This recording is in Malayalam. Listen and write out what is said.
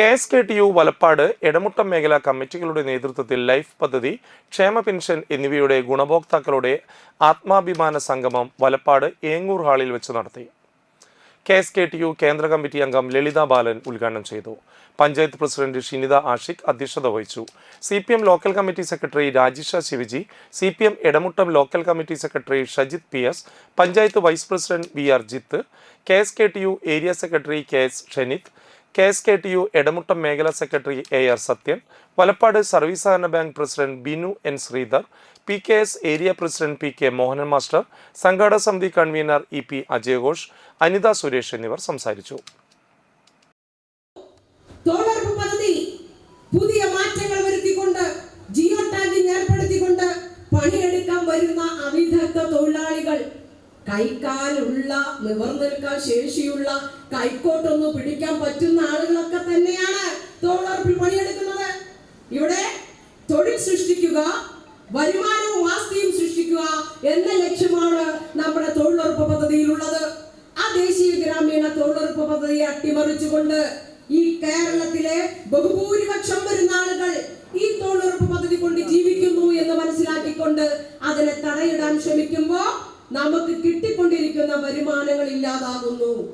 K S K T U Valappad Edamuttam മേഖലാ കമ്മിറ്റികളുടെ നേതൃത്വത്തിൽ ലൈഫ് പദ്ധതി ക്ഷേമ പെൻഷൻ എന്നിവയുടെ ഗുണഭോക്താക്കളുടെ ആത്മാഭിമാന സംഗമം വലപ്പാട് ഏങ്ങൂർ ഹാളിൽ വെച്ച് നടത്തി. K S K T U കേന്ദ്ര കമ്മിറ്റി അംഗം ലളിത ബാലൻ ഉദ്ഘാടനം ചെയ്തു. പഞ്ചായത്ത് പ്രസിഡന്റ് ഷിനിത ആഷിഖ് അധ്യക്ഷത വഹിച്ചു. C P M local committee secretary Rajisha Shivaji C P M Edamuttam local committee secretary Shajith P S panchayat vice president V R Jith K S K T U area secretary K S Shenith K S K T U Edamuttam മേഖലാ secretary A R Sathyan Valappad service സഹകരണ bank president Binu N Sridhar P K S area president P K Mohanan master സംഘാടക സമിതി കൺവീനർ ഇ പി അജയഘോഷ് അനിത സുരേഷ് എന്നിവർ സംസാരിച്ചു. പുതിയ മാറ്റങ്ങൾ വരുത്തിക്കൊണ്ട് ജിയോ ടാഗിംഗ് ഏർപ്പെടുത്തിക്കൊണ്ട് പണിയെടുക്കാൻ വരുന്ന അവിദഗ്ധ തൊഴിലാളികൾ കൈക്കാലുള്ള നിവർന്നു ശേഷിയുള്ള കൈക്കോട്ടൊന്ന് പിടിക്കാൻ പറ്റുന്ന ആളുകളൊക്കെ തന്നെയാണ് തൊഴിലുറപ്പിൽ പണിയെടുക്കുന്നത്. ഇവിടെ തൊഴിൽ സൃഷ്ടിക്കുക വരുമാനവും ആസ്തിയും സൃഷ്ടിക്കുക എന്ന ലക്ഷ്യമാണ് നമ്മുടെ തൊഴിലുറപ്പ് പദ്ധതിയിലുള്ളത്. ആ ദേശീയ ഗ്രാമീണ തൊഴിലുറപ്പ് പദ്ധതിയെ അട്ടിമറിച്ചുകൊണ്ട് ഈ കേരളത്തിലെ ബഹുഭൂരിപക്ഷം വരുന്ന ആളുകൾ ഈ തൊഴിലുറപ്പ് പദ്ധതി കൊണ്ട് ജീവിക്കുന്നു എന്ന് മനസ്സിലാക്കിക്കൊണ്ട് അതിനെ തടയിടാൻ ശ്രമിക്കുമ്പോൾ നമുക്ക് കിട്ടിക്കൊണ്ടിരിക്കുന്ന വരുമാനങ്ങൾ ഇല്ലാതാകുന്നു.